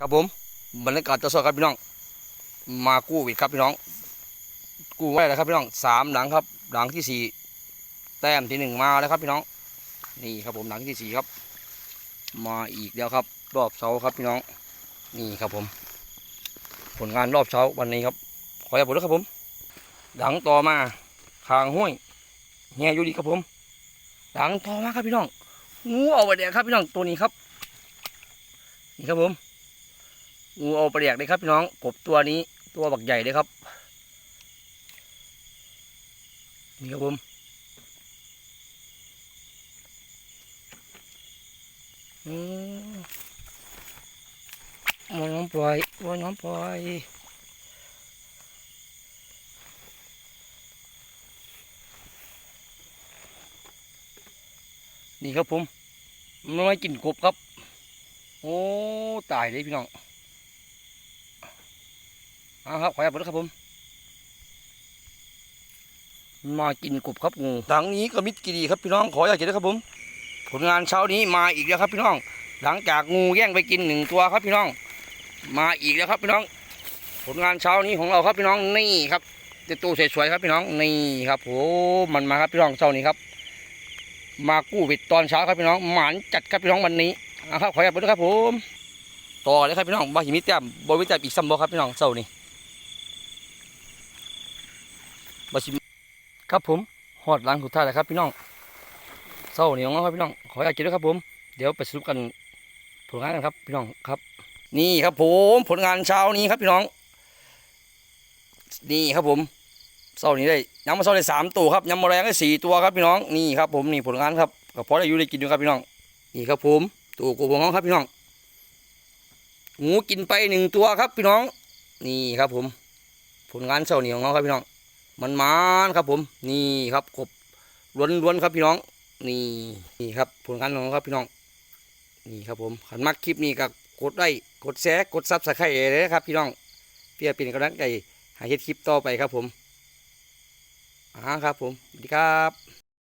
ครับผมบรรยากาศจะสดครับพี่น้อง มากู้วิดครับพี่น้อง กู้ไว้แล้วครับพี่น้องสามหลังครับ หลังที่สี่แต้มที่หนึ่งมาแล้วครับพี่น้อง นี่ครับผมหลังที่สี่ครับ มาอีกแล้วครับ รอบเช้าครับพี่น้อง นี่ครับผม ผลงานรอบเช้าวันนี้ครับขออย่าผลด้วยครับผม หลังต่อมาทางห้วยเฮียยูดีครับผม หลังต่อมาครับพี่น้องงูเอาไปแดกครับพี่น้องตัวนี้ครับ นี่ครับผม งูเอาไปแดกเลยครับพี่น้องกบตัวนี้ตัวบักใหญ่เลยครับ นี่ครับผมอืมมันน้องปล่อยมันน้องปล่อยนี่ครับผมมันไม่กินกบครับ โอ้ ตายเลยพี่น้อง เอาครับขออนุญาตครับผมมากินกบครับงูหลังนี้ก็มิดกีดีครับพี่น้องขออยากเห็นนะครับผม ผลงานเช้านี้มาอีกแล้วครับพี่น้อง หลังจากงูแย่งไปกินหนึ่งตัวครับพี่น้อง มาอีกแล้วครับพี่น้อง ผลงานเช้านี้ของเราครับพี่น้องนี่ครับเจะตู้สวยๆครับพี่น้องนี่ครับโอ้มันมาครับพี่น้องเช้านี้ครับ มากู้วิดตอนเช้าครับพี่น้องหมานจัดครับพี่น้องวันนี้เอาครับขออยากไปด้วยครับผมต่อเลยครับพี่น้องบาหิมิแต้มบวิแต้มอีกซ้ำบ่ครับพี่น้องเช้านี้ บาชิครับผมหอดหลังสุดท้ายแล้วครับพี่น้องเศร้าเหนียวครับพี่น้องขออยากกินด้วยครับผมเดี๋ยวไปสรุปกันผลงานกันครับพี่น้องครับ นี่ครับผมผลงานเช้านี้ครับพี่น้อง นี่ครับผมเศร้านี้ได้ย้ำมาเศร้าได้สามตัวครับย้ำมาแรงได้สี่ตัวครับพี่น้องนี่ครับผมนี่ผลงานครับก็พอได้อยู่ได้กินอยู่ครับพี่น้องนี่ครับผมตัวกูบงครับพี่น้องงูกินไปหนึ่งตัวครับพี่น้อง นี่ครับผมผลงานเศร้านี้ของเราครับพี่น้อง มันมานครับผม นี่ครับกบล้วนล้วนครับพี่น้อง นี่นี่ครับผลงานของครับพี่น้อง นี่ครับผมขันมักคลิปนี้ก็กดไลค์กดแชร์กดซับสไครต์เลยนะครับ พี่น้องเพื่อเป็นกำลังใจให้เฮ็ดคลิปต่อไปครับผมอ่าครับผมสวัสดีครับ